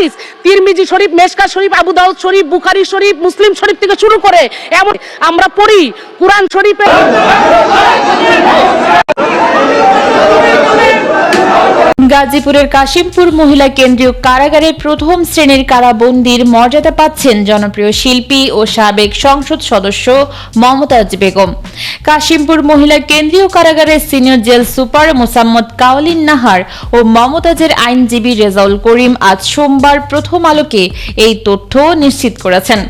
হাদিস, তিরমিজি শরীফ মেশকা শরীফ, আবু দাউদ শরীফ, বুখারি শরীফ, মুসলিম শরীফ থেকে শুরু করে এমন আমরা পড়ি কোরআন শরীফে গাজীপুরের কাশিমপুর মহিলা কেন্দ্রীয় কারাগারে প্রথম শ্রেণির কারাবন্দির মর্যাদা পাচ্ছেন জনপ্রিয় শিল্পী ও সাবেক সংসদ সদস্য মমতাজ বেগম। কাশিমপুর মহিলা কেন্দ্রীয় কারাগারের senior jail super Mosammat Kawlin Nahar ও মমতাজের আইনজীবী রেজাউল করিম আজ সোমবার প্রথম আলোকে এই তথ্য নিশ্চিত করেছেন।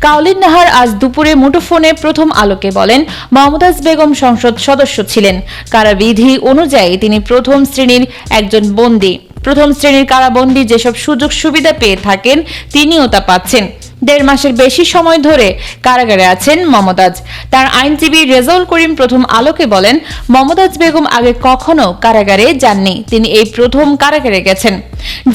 কাউলিন নাহার আজ দুপুরে মুঠোফোনে প্রথম আলোকে বলেন, মমতাজ বেগম সংসদ সদস্য ছিলেন। কারাবিধি অনুযায়ী তিনি প্রথম শ্রেণির একজন বন্দী। প্রথম শ্রেণির কারাবন্দী যেসব সুযোগ সুবিধা পেয়ে থাকেন, তিনিও তা পাচ্ছেন। দেড় মাসের বেশি সময় ধরে কারাগারে আছেন মমতাজ। তার আইনজীবী রেজাউল করিম প্রথম আলোকে বলেন, মমতাজ বেগম আগে কখনো কারাগারে যাননি, তিনি এই প্রথম কারাগারে গেছেন।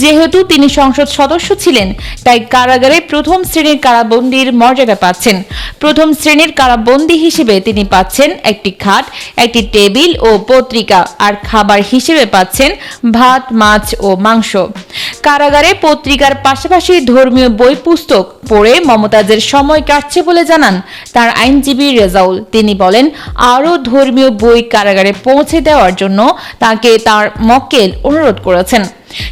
যেহেতু তিনি সংসদ সদস্য ছিলেন, তাই কারাগারে প্রথম শ্রেণির কারাবন্দির মর্যাদা পাচ্ছেন। প্রথম শ্রেণির কারাবন্দী হিসেবে তিনি পাচ্ছেন একটি খাট, একটি টেবিল ও পত্রিকা, আর খাবার হিসেবে পাচ্ছেন ভাত, মাছ ও মাংস। কারাগারে পত্রিকার পাশাপাশি ধর্মীয় বই পুস্তক পড়ে মমতাজের সময় কাটছে বলে জানান তার আইনজীবী রেজাউল। তিনি বলেন, আরও ধর্মীয় বই কারাগারে পৌঁছে দেওয়ার জন্য তাকে তার মক্কেল অনুরোধ করেছেন।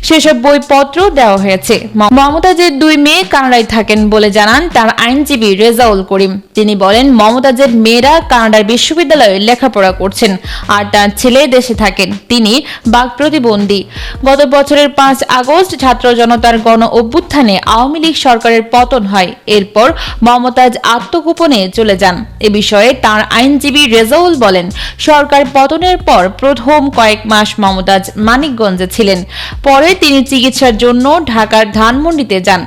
সেসব বইপত্র দেওয়া হয়েছে। মমতাজের দুই মেয়ে কানাডায় থাকেন বলে জানান তার আইনজীবী রেজাউল করিম। তিনি বলেন, মমতাজের মেয়েরা কানাডার বিশ্ববিদ্যালয়ে লেখাপড়া করছেন আর তার ছেলে দেশে থাকেন। তিনি বাক প্রতিবন্ধী। গত বছরের পাঁচ আগস্ট ছাত্র জনতার গণ অভ্যুত্থানে আওয়ামী লীগ সরকারের পতন হয়। এরপর মমতাজ আত্মগোপনে চলে যান। এ বিষয়ে তার আইনজীবী রেজাউল বলেন, সরকার পতনের পর প্রথম কয়েক মাস মমতাজ মানিকগঞ্জে ছিলেন। পরে তিনি চিকিৎসার জন্য ঢাকার ধানমন্ডিতে যান।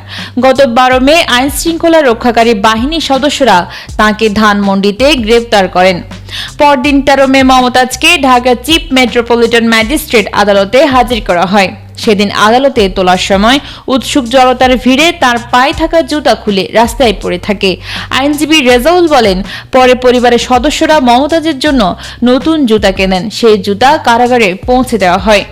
গত বারো মে আইন শৃঙ্খলা রক্ষাকারী বাহিনীর সদস্যরা তাকে ধানমন্ডিতে গ্রেপ্তার করেন। পরদিন তেরো মে মমতাজকে ঢাকা চিফ মেট্রোপলিটন ম্যাজিস্ট্রেট আদালতে হাজির করা হয়। সেদিন আদালতে তোলার সময় উৎসুক জনতার ভিড়ে তার পায়ে থাকা জুতা খুলে রাস্তায় পড়ে থাকে। আইনজীবী রেজাউল বলেন, পরে পরিবারের সদস্যরা মমতাজের জন্য নতুন জুতা কেনেন। সেই জুতা কারাগারে পৌঁছে দেওয়া হয়।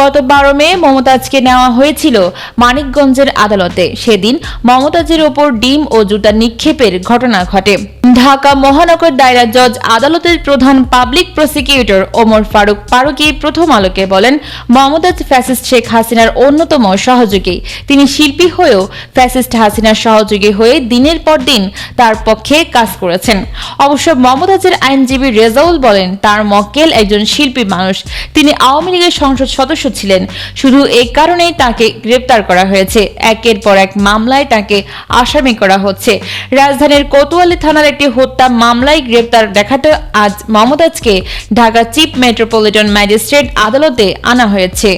গত বারো মে মমতাজকে নেওয়া হয়েছিল মানিকগঞ্জের আদালতে। সেদিন মমতাজের ওপর ডিম ও জুতা নিক্ষেপের ঘটনা ঘটে। ঢাকা মহানগর দায়রা জজ আদালতের প্রধান পাবলিক প্রসিকিউটর ওমর ফারুক ফারুকি প্রথম আলোকে বলেন মমতাজ ফ্যাসিস্ট শেখ হাসিনার অন্যতম সহযোগী। তিনি শিল্পী হয়েও ফ্যাসিস্ট হাসিনার সহযোগী হয়ে দিনের পর দিন তার পক্ষে কাজ করেছেন। অবশ্য মমতাজের আইনজীবী রেজাউল বলেন, তার মক্কেল একজন শিল্পী মানুষ। তিনি আওয়ামী লীগের সংসদ সদস্য ছিলেন। শুধু এই কারণেই তাকে গ্রেপ্তার করা হয়েছে। একের পর এক মামলায় তাকে আসামি করা হচ্ছে। রাজধানীর কোতোয়ালি থানার একটি হত্যা মামলায় গ্রেপ্তার দেখাতে আজ মমতাজকে ঢাকা চিফ মেট্রোপলিটন ম্যাজিস্ট্রেট আদালতে আনা হয়েছে।